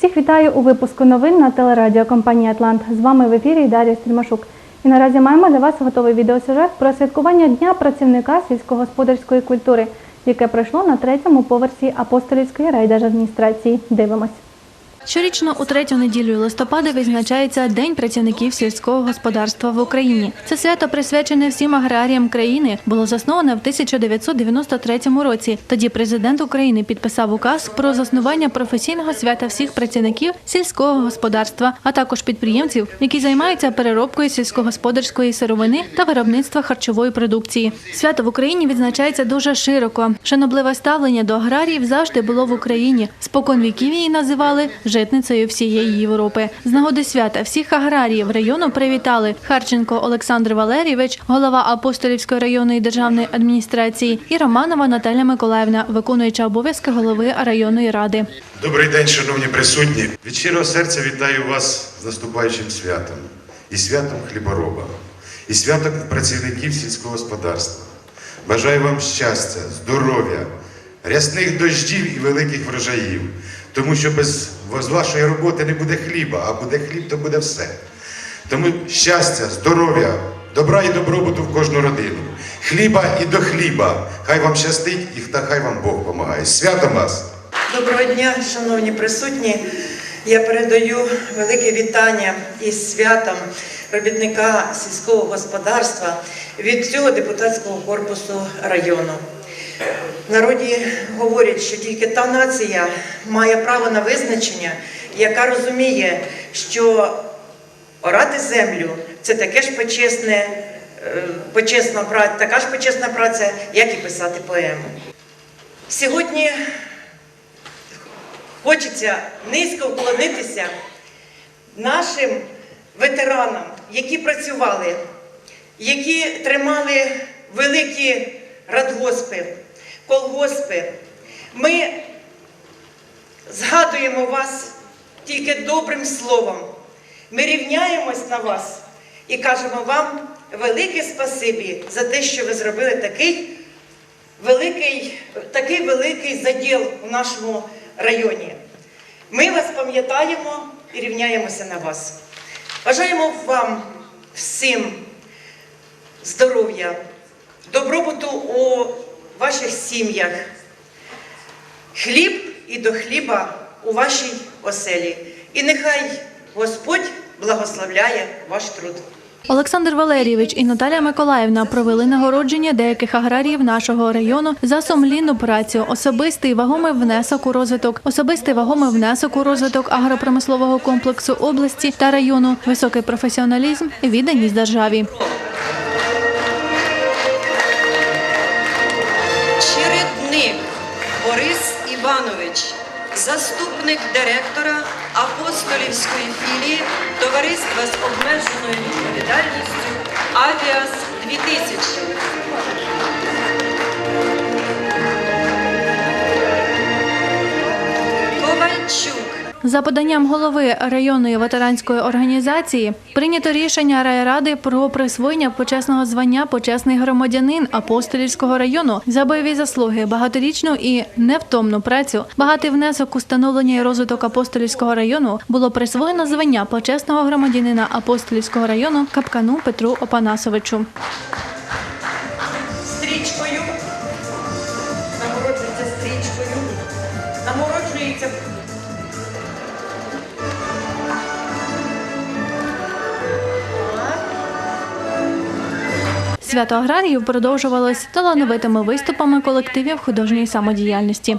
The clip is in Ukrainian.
Всіх вітаю у випуску новин на телерадіо компанії Атлант. З вами в ефірі Дар'я Стрімашук. І наразі маємо для вас готовий відеосюжет про святкування Дня працівника сільськогосподарської культури, яке пройшло на третьому поверсі апостолівської райдержадміністрації. Дивимось. Щорічно у третю неділю листопада відзначається День працівників сільського господарства в Україні. Це свято присвячене всім аграріям країни. Було засноване в 1993 році. Тоді президент України підписав указ про заснування професійного свята всіх працівників сільського господарства, а також підприємців, які займаються переробкою сільськогосподарської сировини та виробництва харчової продукції. Свято в Україні відзначається дуже широко. Шанобливе ставлення до аграріїв завжди було в Україні. Спокон віків її називали житницею всієї Європи. З нагоди свята всіх аграріїв району привітали Харченко Олександр Валерійович, голова Апостолівської районної державної адміністрації, і Романова Наталя Миколаївна, виконуюча обов'язки голови районної ради. Добрий день, шановні присутні. Від щирого серця вітаю вас з наступаючим святом і святом хлібороба, і святом працівників сільського господарства. Бажаю вам щастя, здоров'я, рясних дождів і великих врожаїв, тому що без вашої роботи не буде хліба, а буде хліб, то буде все. Тому щастя, здоров'я, добра і добробуту в кожну родину. Хліба і до хліба. Хай вам щастить і хай вам Бог помагає. З Святом вас! Доброго дня, шановні присутні. Я передаю велике вітання із святом робітника сільського господарства від цього депутатського корпусу району. Народі говорять, що тільки та нація має право на визначення, яка розуміє, що орати землю це таке ж почесне, е, почесна така ж почесна праця, як і писати поему. Сьогодні Хочеться низько вклонитися нашим ветеранам, які працювали, які тримали великі радгоспи, колгоспи. Ми згадуємо вас тільки добрим словом. Ми рівняємось на вас і кажемо вам велике спасибі за те, що ви зробили такий великий, такий великий заділ в нашому районі. Ми вас пам'ятаємо і рівняємося на вас. Бажаємо вам всім здоров'я, добробуту у ваших сім'ях, хліб і до хліба у вашій оселі. І нехай Господь благословляє ваш труд. Олександр Валерійович і Наталя Миколаївна провели нагородження деяких аграріїв нашого району за сумлінну працю, особистий вагомий внесок у розвиток, особистий вагомий внесок у розвиток агропромислового комплексу області та району, високий професіоналізм, відданість державі. Іванович, заступник директора апостолівської філії Товариства з обмеженою відповідальністю Авіас 2000. За поданням голови районної ветеранської організації прийнято рішення райради про присвоєння почесного звання почесний громадянин апостолівського району за бойові заслуги, багаторічну і невтомну працю, багатий внесок у становлення і розвиток апостолівського району було присвоєно звання почесного громадянина апостолівського району капкану Петру Опанасовичу. Стрічкою, нагороджується стрічкою, нагороджується Свято аграріїв продовжувалось талановитими виступами колективів художньої самодіяльності.